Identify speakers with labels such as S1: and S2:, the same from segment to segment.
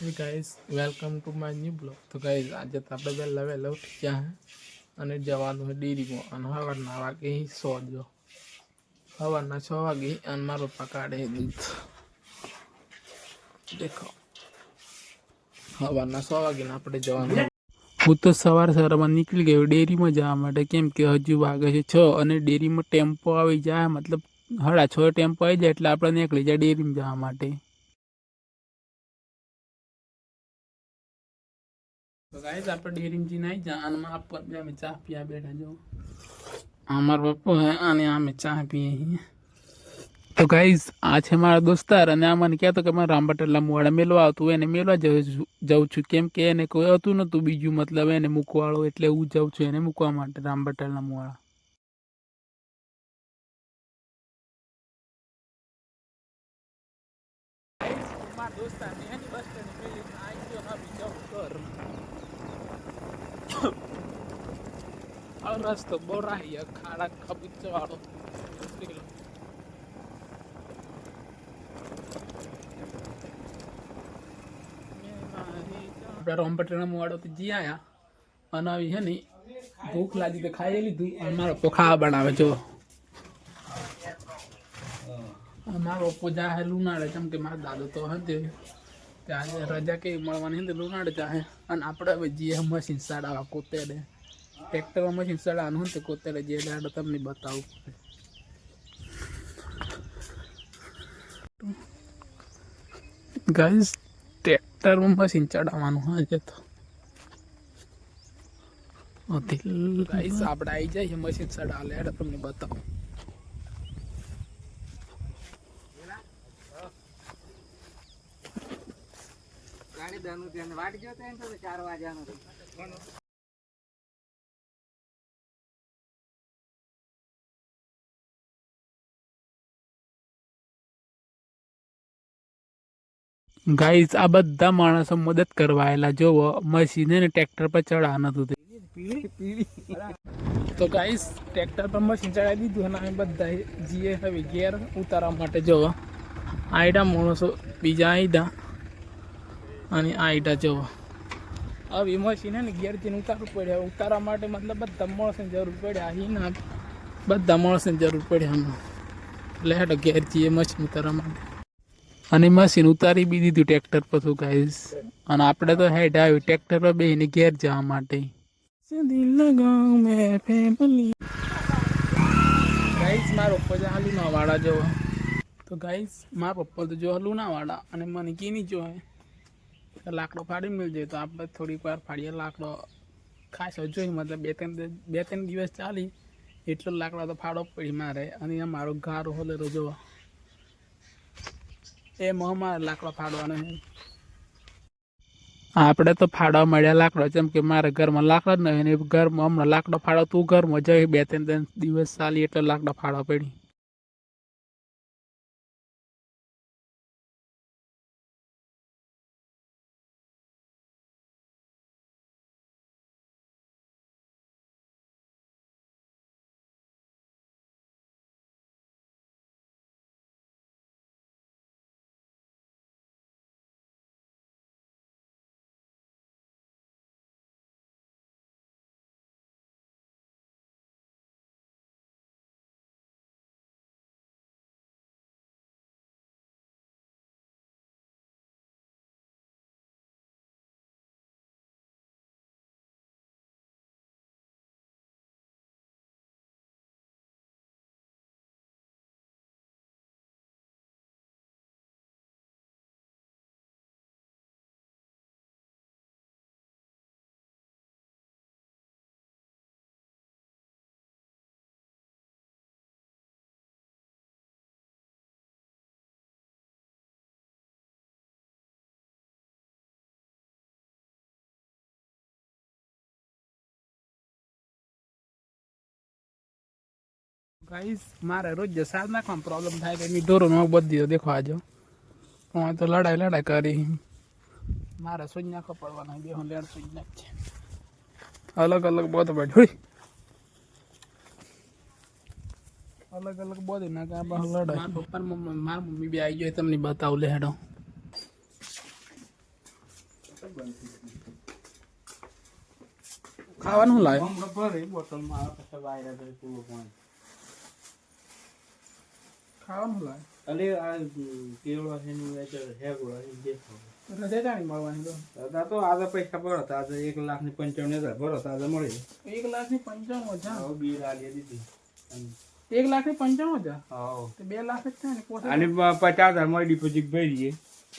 S1: Guys welcome to my new blog તો guys આજે તો આપણે વહેલા વહેલા ઉઠી ગયા અને જવાનું હોય ડેરીમાં અને સવારના વાગે સો જો સવારના છ વાગે અને મારો કાઢે દૂધ. દેખો. સવારના છ વાગે આપણે જવાનું હું. તો સવાર સવારમાં નીકળી ગયો ડેરીમાં જવા માટે. કેમ કે હજુ વાગે છે છ અને ડેરીમાં ટેમ્પો આવી જાય. મતલબ હળા છ ટેમ્પો આવી જાય એટલે આપણે નીકળી જાય ડેરીમાં જવા માટે. તો ગાઈસ હે, અને અમે ચા પીએ તો ગાઈઝ આ છે મારા દોસ્તાર, અને આ મને કહેતો કે મારે રામબટેલા મુવાડા મેળવા આવતું એને મેળવા જાઉં છું કેમ કે એને કોઈ હતું નહોતું બીજું, મતલબ એને મૂકવાળું, એટલે હું જાઉં છું એને મૂકવા માટે, રામબટેલા મુવાડા. મારા દોસ્તારની એની બસ સ્ટેન્ડ પેલી આવી ગયો હવે જાઉં ઘર આ રસ્તો બહુ રાહી ખાડા ખબીચ વાળો આપણે રોમપટના મોવાડો થી જી આયા અને આવી છે ને ભૂખ લાગી તો ખાઈ લીધું અને મારો પોખા બનાવે જો મારો પપ્પો જાહે લુનાડે કેમ કે મારા દાદો તો હતે ત્યાં રજા કેવી મળવાની હતી લુનાડે જાહે અને આપણે હવે જઈએ મશીન સાડાવા કોતેડે ટ્રેક્ટરમાં મશીન સાડાવાનું હતું કોતેડે જે દાડો તમને બતાવું પડે ગાઈઝ ટ્રેક્ટરમાં મશીન ચડાવવાનું હજે તો ગાઈઝ આપણે આવી જાય મશીન ચડાવે એટલે તમને બતાવું
S2: ગાડી દાનું ધ્યાન વાટ ગયો તો એમ તો ચાર વાગ્યાનો
S1: ગાઈઝ આ બધા માણસો મદદ કરવા આવેલા. જોવો, મશીન ને ટ્રેક્ટર પર ચડાવવાનું નતું તે. ગાઈઝ ટ્રેક્ટર પર મશીન ચડાવી દીધું અને અમે બધા જીએ હવે ગેર ઉતારવા માટે. જોવો આઈડા માણસો બીજા આઈડા અને આઈડા જોવો. હવે મશીન ને ગેર જઈને ઉતારવું પડે. ઉતારવા માટે મતલબ બધા માણસોની જરૂર પડે. ના બધા માણસોની જરૂર પડે હમણાં એટલે હેડો ઘેર જઈએ મશીન ઉતારવા માટે. અને મશીન ઉતારી બી દીધું ટ્રેક્ટર પર તો ગાઈસ અને આપણે તો હેડ આવ્યું ટ્રેક્ટર પર બેહીને ઘેર જવા માટે. ગાઈસ મારો પપ્પા હાલુ ના વાળા જો. તો ગાઈસ મારા પપ્પા તો જો હલુના વાળા. અને મને કીની નહીં હે. લાકડો ફાડી મળી જાય તો આપણે થોડીક વાર ફાડીએ. લાકડો ખાસ જોઈ મતલબ બે ત્રણ બે ત્રણ દિવસ ચાલી. એટલો લાકડો તો ફાડો પડી મારે. અને મારો ગારો હોલેરો જોવા એ મોંમાં લાકડો ફાડવાનો છે. આપણે તો ફાડવા મળ્યા લાકડો, જેમ કે મારે ઘરમાં લાકડા જ નહીં ઘરમાં હમણાં લાકડો ફાડો, તું ઘરમાં જઈ બે ત્રણ ત્રણ દિવસ ચાલી એટલે લાકડા ફાડવા પડી. ગાઈસ મારે રોજ સાર નાખવામાં પ્રોબ્લેમ થાય તો એની ઢોરો નો બધી દીધો દેખો આજો. હું તો લડાઈ લડાઈ કરી. મારે સોજ નાખો પડવાના બે હું લેડ સોજ નાખ છે અલગ અલગ બધો બેઠ અલગ અલગ બોધી નાખે આ બહુ લડાઈ. મારા પપ્પા મારા મમ્મી બી આવી ગયો તમને બતાવું લે હેડો ખાવાનું શું લાવે
S3: હમણાં બોટલમાં આવે પછી વાયરા કરે પૂરું પાણી.
S1: ખાવાનું લાવે
S3: અલે આ કેવડો છે ને હેગડો છે જે ખાવ.
S1: રજા જાણી મળવાની તો.
S3: દાદા તો આજે પૈસા ભરો તો આજે એક લાખની પંચાવન હજાર ભરો તો આજે મળી
S1: એક લાખની પંચાવન હજાર?
S3: હવે બી આલી દીધી.
S1: એક લાખની પંચાવન હજાર?
S3: હા.
S1: તો બે લાખ જ થાય ને
S3: અને પચાસ હજારમાં ડિપોઝિટ ભરીએ.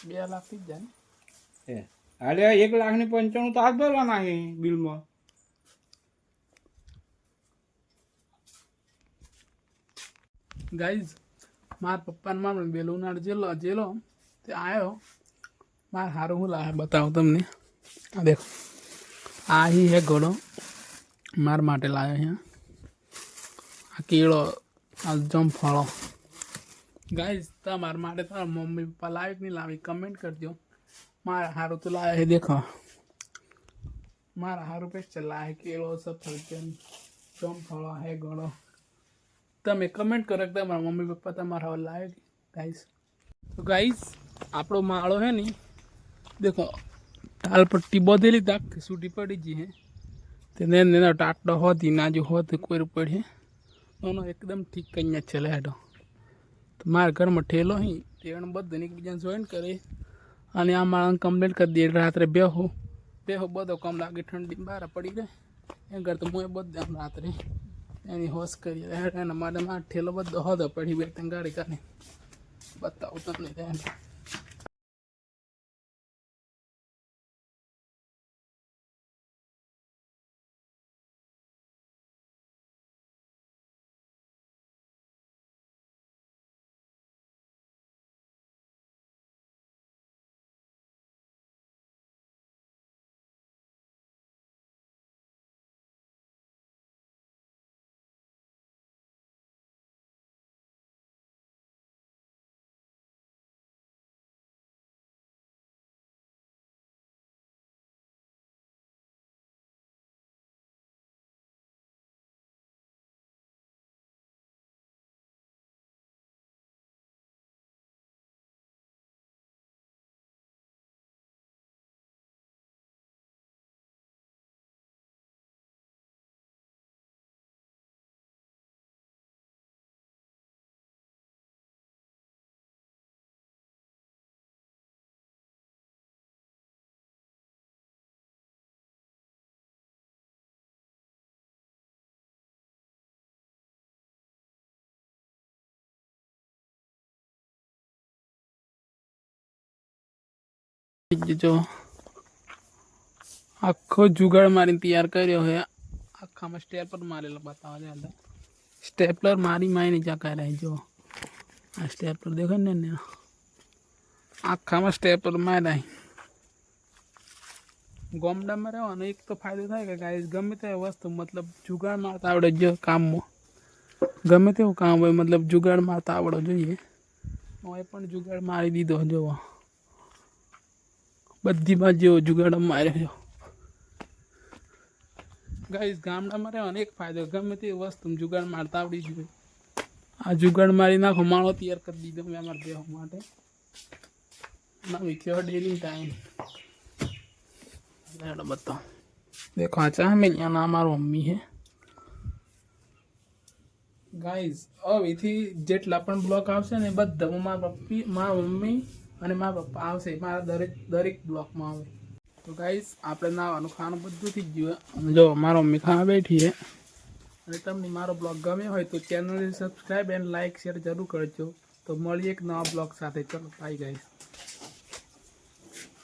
S1: બે લાખથી જ જાય ને.
S3: અરે એક લાખની પંચાણું તો આજ ભરવાના છે બિલમાં.
S1: ગાઈઝ મારા પપ્પાને મારે બેલુનાર જેલો જેલો. તે આવ્યો મારે સારું હું લાવે, બતાવું તમને. આ દેખો. આ હી હે ઘોડો. મારા માટે લાવ્યો અહીંયા આ કીડો, આ જમફળો ગાઈઝ તમારા માટે તમારા મમ્મી પપ્પા લાવે કે નહીં લાવી. કમેન્ટ કરજો. મારા સારું તો લાવે છે દેખો. મારા સારું પેસ્ટ લાવે કેળો સફરજન જમફળો હે, ઘોડો. તમે કમેન્ટ કરો કે તમારા મમ્મી પપ્પા તમારા હવે લાવે ગાઈસ તો ગાઈસ આપણો માળો હે ને, દેખો ટાલ પટ્ટી બધેલી તાક સૂટી પડી ગઈ હે. તેને એનો ટાટો હોતી નાજુ હોતી કોઈ પડી એનો એકદમ ઠીક કન્યા છે લેડો તો મારા ઘરમાં ઠેલો હી તેણ બધાને એકબીજાને જોઈન કરે. અને આ માળાને કમ્પ્લીટ કરી દે, રાત્રે બેહો. બેહો, બધો કમ લાગે ઠંડી બહાર પડી જાય એ કરતા હું એ બધા આમ રાત્રે એની હોશ કરી એના માટે ઠેલો બધો હતો પડી બે ત્રણ ગાડી કાઢી બતાવું તમને ત્યાં જો આખો જુગાડ મારીને તૈયાર કર્યો છે આખામાં સ્ટેપલર મારેલો બતાવવા જાય સ્ટેપલર મારી મારીને જકા રહી જો આ સ્ટેપલર દેખો ને ને આખામાં સ્ટેપલર માર્યા ગોમડામાં રહેવાનો એક તો ફાયદો થાય કે ગાઈસ ગમે તે વસ્તુ મતલબ જુગાડ મારતા આવડે જો કામમાં ગમે તેવું કામ હોય મતલબ જુગાડ મારતા આવડો જોઈએ હું એ પણ જુગાડ મારી દીધો જોવો બધી જેવો જુગાડ માર્યો ગાઈસ, ગામડામાં રહેવાનો એક ફાયદો, ગમે તે વસ્તુ જુગાડ મારતા આવડી જોઈએ આ જુગાડ મારી નાખો, માળો તૈયાર કરી દીધો મેં અમારા દેહ માટે. ના થયો ડેલી ટાઈમ બતાવો દેખો, આ ચા મેં ના મારું મમ્મી હે. ગાઈઝ હવેથી જેટલા પણ બ્લોક આવશે ને બધા હું મારા પપ્પી, મારા મમ્મી અને મારા પપ્પા આવશે, મારા દરેક દરેક બ્લોકમાં આવે તો ગાઈસ આપણે નાવાનું ખાવાનું બધું થઈ ગયું જો, મારો મમ્મી ખાવા બેઠી છે અને તમને મારો બ્લોગ ગમ્યો હોય તો ચેનલને સબસ્ક્રાઈબ એન્ડ લાઇક શેર જરૂર કરજો. તો મળીએ એક નવા બ્લોગ સાથે. ચલો બાય ગાઈઝ